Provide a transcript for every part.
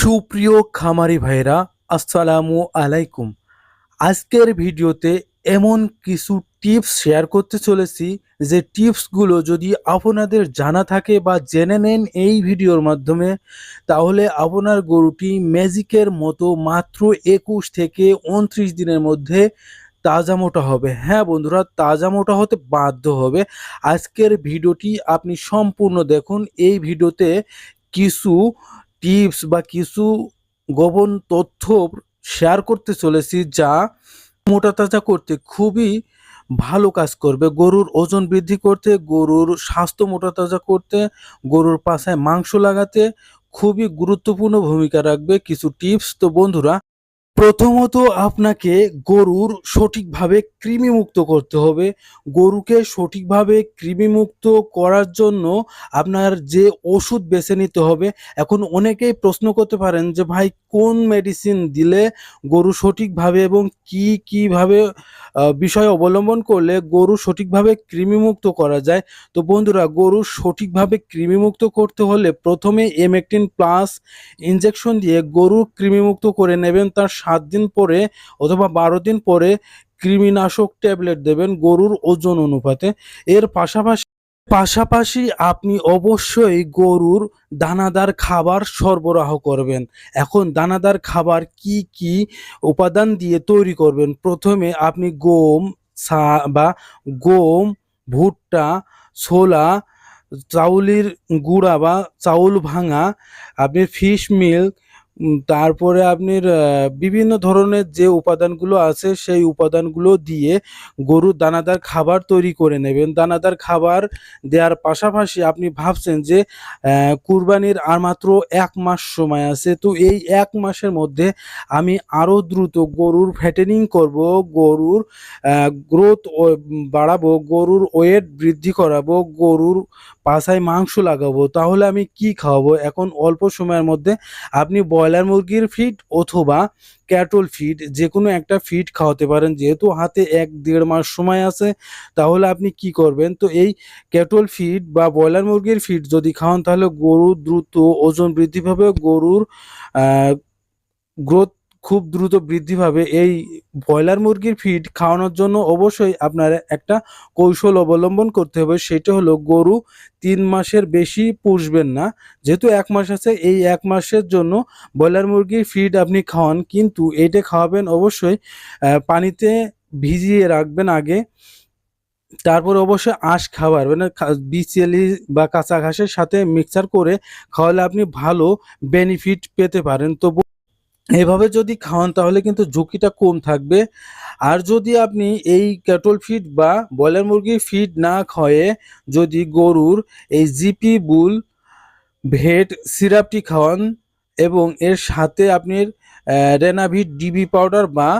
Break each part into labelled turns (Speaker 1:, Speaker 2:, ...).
Speaker 1: সুপ্রিয় খামারি ভাইরা আসসালামু আলাইকুম। আজকের ভিডিওতে এমন কিছু টিপস শেয়ার করতে চলেছি, যে টিপসগুলো যদি আপনাদের জানা থাকে বা জেনে নেন এই ভিডিওর মাধ্যমে, তাহলে আপনার গরুটি ম্যাজিকের মতো মাত্র একুশ থেকে উনত্রিশ দিনের মধ্যে তাজা মোটা হবে। হ্যাঁ বন্ধুরা, তাজা মোটা হতে বাধ্য হবে। আজকের ভিডিওটি আপনি সম্পূর্ণ দেখুন। এই ভিডিওতে কিছু টিপস বা কিছু গোপন তথ্য শেয়ার করতে চলেছি যা মোটা তাজা করতে খুবই ভালো কাজ করবে। গরুর ওজন বৃদ্ধি করতে, গরুর স্বাস্থ্য মোটা তাজা করতে, গরুর পাশায় মাংস লাগাতে খুবই গুরুত্বপূর্ণ ভূমিকা রাখবে। কিছু টিপস তো বন্ধুরা প্রথমত আপনাকে গরুর সঠিকভাবে কৃমিমুক্ত করতে হবে। গরুকে সঠিকভাবে কৃমিমুক্ত করার জন্য আপনার যে ওষুধ বেছে নিতে হবে, এখন অনেকেই প্রশ্ন করতে পারেন যে, ভাই, কোন মেডিসিন দিলে গরু সঠিকভাবে এবং কি, কীভাবে বিষয় অবলম্বন করলে গরু সঠিকভাবে কৃমিমুক্ত করা যায়? তো বন্ধুরা, গরু সঠিকভাবে কৃমিমুক্ত করতে হলে প্রথমে এমেকটিন প্লাস ইনজেকশন দিয়ে গরু কৃমিমুক্ত করে নেবেন তার সাত দিন পরে অথবা বারো দিন পরে কৃমিনাশক ট্যাবলেট দেবেন গরুর ওজন অনুপাতে। এর পাশাপাশি পাশাপাশি আপনি অবশ্যই গরুর দানাদার খাবার সরবরাহ করবেন। এখন দানাদার খাবার কি কি উপাদান দিয়ে তৈরি করবেন? প্রথমে আপনি গম, সা বা গম, ভুট্টা, ছোলা, চাউলের গুঁড়া বা চাউল ভাঙা, আপনি ফিশ মিল্ক তারপরে আপনার আহ, বিভিন্ন ধরনের যে উপাদানগুলো আছে সেই উপাদানগুলো দিয়ে গরুর দানাদার খাবার তৈরি করে নেবেন। দানাদার খাবার দেওয়ার পাশাপাশি আপনি ভাবছেন যে কুরবানির আর মাত্র এক মাস সময় আছে। তো এই এক মাসের মধ্যে আমি আরও দ্রুত গরুর ফ্যাটেনিং করব গরুর গ্রোথ বাড়াবো গরুর ওয়েট বৃদ্ধি করাবো গরুর পাশায় মাংস লাগাবো। তাহলে আমি কি খাওয়াবো? এখন অল্প সময়ের মধ্যে আপনি ব্রয়লার মুরগির ফিড অথবা ক্যাটল ফিড যে কোনো একটা ফিড খাওয়াতে পারেন। যেহেতু হাতে এক দেড় মাস সময় আছে, তাহলে আপনি কি করবেন? তো এই ক্যাটল ফিড বা ব্রয়লার মুরগির ফিড যদি খাওয়ান, তাহলে গরুর দ্রুত ওজন বৃদ্ধি পাবে। গরুর গ্রোথ খুব দ্রুত বৃদ্ধি পাবে। এই ব্রয়লার মুরগির ফিড খাওয়ানোর জন্য অবশ্যই আপনার একটা কৌশল অবলম্বন করতে হবে। সেটা হলো গরু তিন মাসের বেশি পুষবেন না। যেহেতু এক মাস আছে, এই এক মাসের জন্য ব্রয়লার মুরগির ফিড আপনি খাওয়ান। কিন্তু এটা খাওয়াবেন অবশ্যই পানিতে ভিজিয়ে রাখবেন আগে। তারপরে অবশ্যই আঁশ খাবার মানে বিচেলি বা কাঁচা ঘাসের সাথে মিক্সার করে খাওয়ালে আপনি ভালো বেনিফিট পেতে পারেন। তো এভাবে যদি খাওয়ান, তাহলে কিন্তু ঝুঁকিটা কম থাকবে। আর যদি আপনি এই ক্যাটল ফিড বা ব্রয়লার মুরগির ফিড না খাওয়ে যদি গরুর এই জিপি বুল, ভেট সিরাপটি খাওয়ান এবং এর সাথে আপনি রেনাভিট ডিবি পাউডার বা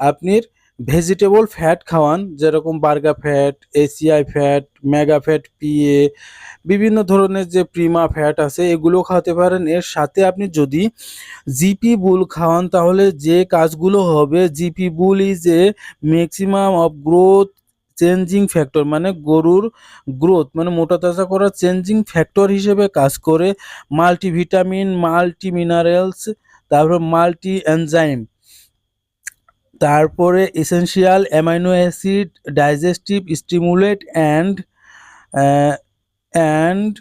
Speaker 1: আপনার ভেজিটেবল ফ্যাট খাওয়ান, যেরকম Barga fat ACI fat mega fat PA বিভিন্ন ধরনের যে প্রিমা ফ্যাট আছে, এগুলো খাওয়াতে পারেন। এর সাথে আপনি যদি জিপি বুল খাওয়ান, তাহলে যে কাজগুলো হবে GP bull is a maximum of growth changing factor মানে গরুর গ্রোথ মানে মোটা তাজা করার চেঞ্জিং ফ্যাক্টর হিসেবে কাজ করে। মাল্টিভিটামিন মাল্টি মিনারেলস তারপর মাল্টি এনজাইম তারপরে essential amino acid digestive stimulate and and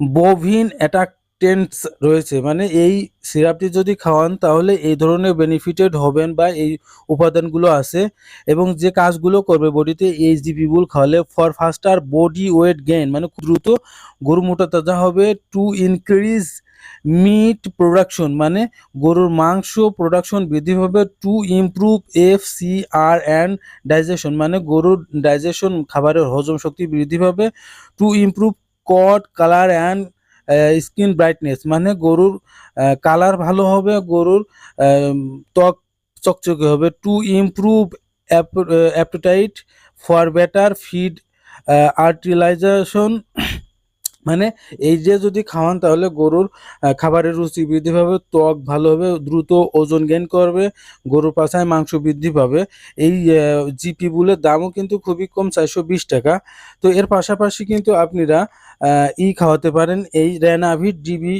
Speaker 1: bovine attractants রয়েছে। মানে এই সিরাপটি যদি খাওয়ান, তাহলে এই ধরনের বেনিফিটেড হবেন বা এই উপাদানগুলো আছে এবং যে কাজগুলো করবে বডিতে এই জিপিগুলো খাওয়ালে for faster body weight gain মানে দ্রুত গরু মোটা তাজা হবে টু ইনক্রিজ মিট প্রোডাকশন মানে গরুর মাংস প্রোডাকশন বৃদ্ধি পাবে to improve F C R and digestion মানে গরুর ডাইজেশন খাবারের হজম শক্তি বৃদ্ধি পাবে to improve coat colour and skin brightness মানে গরুর কালার ভালো হবে, গরুর ত্বক চকচকে হবে to improve appetite for better feed utilisation মানে এই যে যদি খাওয়ান, তাহলে গরুর খাবারের রুচি বৃদ্ধি পাবে, ত্বক ভালো হবে, দ্রুত ওজন গেন করবে, গরুর পাছায় মাংস বৃদ্ধি পাবে। এই জিপি বুলের দামও কিন্তু খুবই কম, চারশো বিশ টাকা। তো এর পাশাপাশি কিন্তু আপনারা ই খাওয়াতে পারেন, এই Renavit DB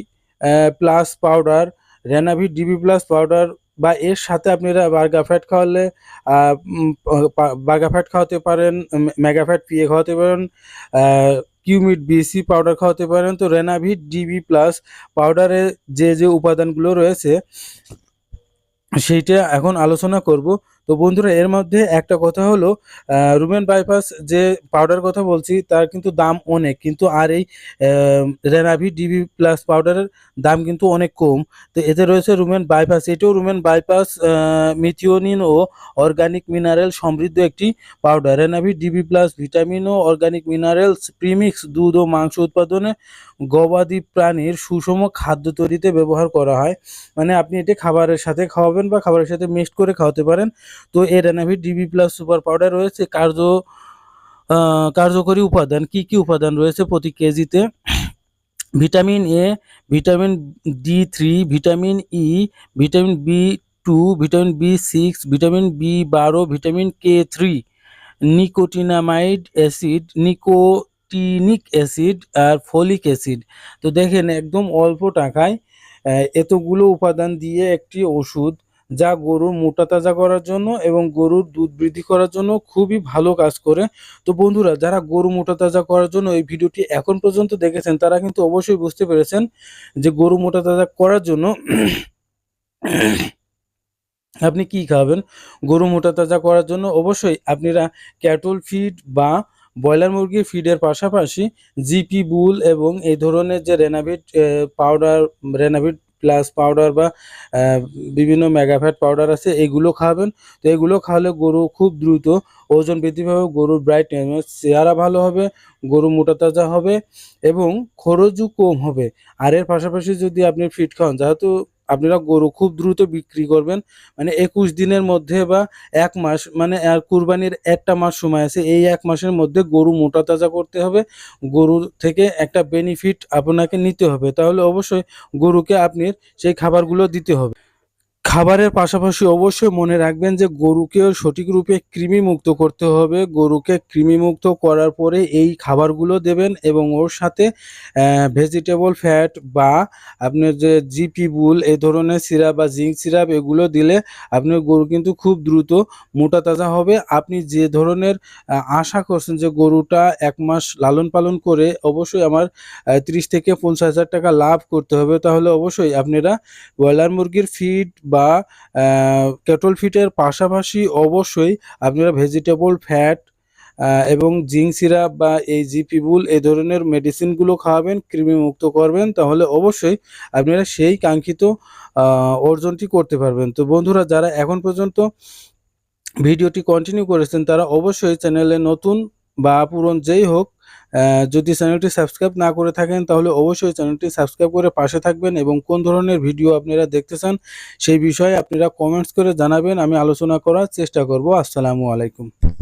Speaker 1: plus powder Renavit DB plus powder বা এর সাথে আপনারা বার্গা ফ্যাট খাওয়ালে বার্গা ফ্যাট খাওয়াতে পারেন মেগা ফ্যাট পিএ খাওয়াতে পারেন কিউমিট বিসি পাউডার খাওয়াতে পারেন। তো রেনাভিট ডিবি প্লাস পাউডারে যে যে উপাদানগুলো রয়েছে, সেইটা এখন আলোচনা করব। তো বন্ধুরা, এর মধ্যে একটা কথা হলো রুমেন বাইপাস যে পাউডার কথা বলছি, তার কিন্তু দাম অনেক, কিন্তু আর এই রেনাভি ডিবি প্লাস পাউডারের দাম কিন্তু অনেক কম। তো এতে রয়েছে রুমেন বাইপাস, এটাও রুমেন বাইপাস মিথিওনিন ও অর্গানিক মিনারেল সমৃদ্ধ একটি powder Renavit DB plus vitamin ও অর্গানিক মিনারেলস প্রিমিক্স দুধ ও মাংস উৎপাদনে গবাদি প্রাণীর সুষম খাদ্য তৈরিতে ব্যবহার করা হয়। মানে আপনি এটি খাবারের সাথে খাওয়াবেন বা খাবারের সাথে মিক্সড করে খাওয়াতে পারেন। তো এর Renavit DB plus super powder রয়েছে, কার্য কার্যকরী উপাদান, কি কি উপাদান রয়েছে প্রতি কেজিতে vitamin A vitamin D three vitamin E vitamin B two vitamin B six vitamin B বারো vitamin K three nicotinamide acid, nicotinic acid আর ফলিক অ্যাসিড। তো দেখেন একদম অল্প টাকায় এতগুলো উপাদান দিয়ে একটি ওষুধ যা গরুর মোটা তাজা করার জন্য এবং গরুর দুধ বৃদ্ধি করার জন্য খুবই ভালো কাজ করে। তো বন্ধুরা, যারা গরু মোটা তাজা করার জন্য এই ভিডিওটি এখন পর্যন্ত দেখেছেন, তারা কিন্তু অবশ্যই বুঝতে পেরেছেন যে গরু মোটা তাজা করার জন্য আপনি কি খাবেন? গরু মোটা তাজা করার জন্য অবশ্যই আপনারা ক্যাটল ফিড বা ব্রয়লার মুরগির ফিডের পাশাপাশি জিপি বুল এবং এই ধরনের যে Renavit powder Renavit plus powder বা বিভিন্ন মেগাফ্যাট পাউডার আছে, এগুলো খাবেন। তো এগুলো খাওয়ালে গরু খুব দ্রুত ওজন বৃদ্ধি পাবে, গরুর ব্রাইটনেস চেহারা ভালো হবে, গরু মোটা তাজা হবে এবং খরচও কম হবে। আর এর পাশাপাশি যদি আপনি ফিট খাওয়ান যেহেতু আপনারা গরু খুব দ্রুত বিক্রি করবেন। মানে একুশ দিনের মধ্যে বা এক মাস মানে আর কুরবানির একটা মাস সময় আছে, এই এক মাসের মধ্যে গরু মোটা তাজা করতে হবে। গরু থেকে একটা বেনিফিট আপনাকে নিতে হবে। তাহলে অবশ্যই গরুকে আপনি সেই খাবারগুলো দিতে হবে। খাবারের পাশাপাশি অবশ্যই মনে রাখবেন যে গরুকেও সঠিক রূপে কৃমি মুক্ত করতে হবে। গরুকে কৃমি মুক্ত করার পরে এই খাবারগুলো দেবেন এবং ওর সাথে ভেজিটেবল ফ্যাট বা আপনার যে জিপি বুল এই ধরনের সিরাপ বা জিঙ্ক সিরাপ, এগুলো দিলে আপনার গরু কিন্তু খুব দ্রুত মোটা তাজা হবে। আপনি যে ধরনের আশা করছেন যে গরুটা এক মাস লালন পালন করে অবশ্যই আমার ত্রিশ থেকে পঞ্চাশ হাজার টাকা লাভ করতে হবে, তাহলে অবশ্যই আপনারা ব্রয়লার মুরগির ফিড বা ক্যাটল ফিটের পাশাপাশি অবশ্যই আপনারা ভেজিটেবল ফ্যাট এবং জিঙ্ক সিরাপ বা এই জিপি বুল এই ধরনের মেডিসিনগুলো খাওয়াবেন, কৃমি মুক্ত করবেন, তাহলে অবশ্যই আপনারা সেই কাঙ্ক্ষিত অর্জনটি করতে পারবেন। তো বন্ধুরা, যারা এখন পর্যন্ত ভিডিওটি কন্টিনিউ করেছেন, তারা অবশ্যই চ্যানেলে নতুন বা পুরন যেই হোক যদি চ্যানেলটি সাবস্ক্রাইব না করে থাকেন, তাহলে অবশ্যই চ্যানেলটি সাবস্ক্রাইব করে পাশে থাকবেন এবং কোন ধরনের ভিডিও আপনারা দেখতে চান সেই বিষয়ে আপনারা কমেন্টস করে জানাবেন, আমি আলোচনা করার চেষ্টা করব। আসসালামু আলাইকুম।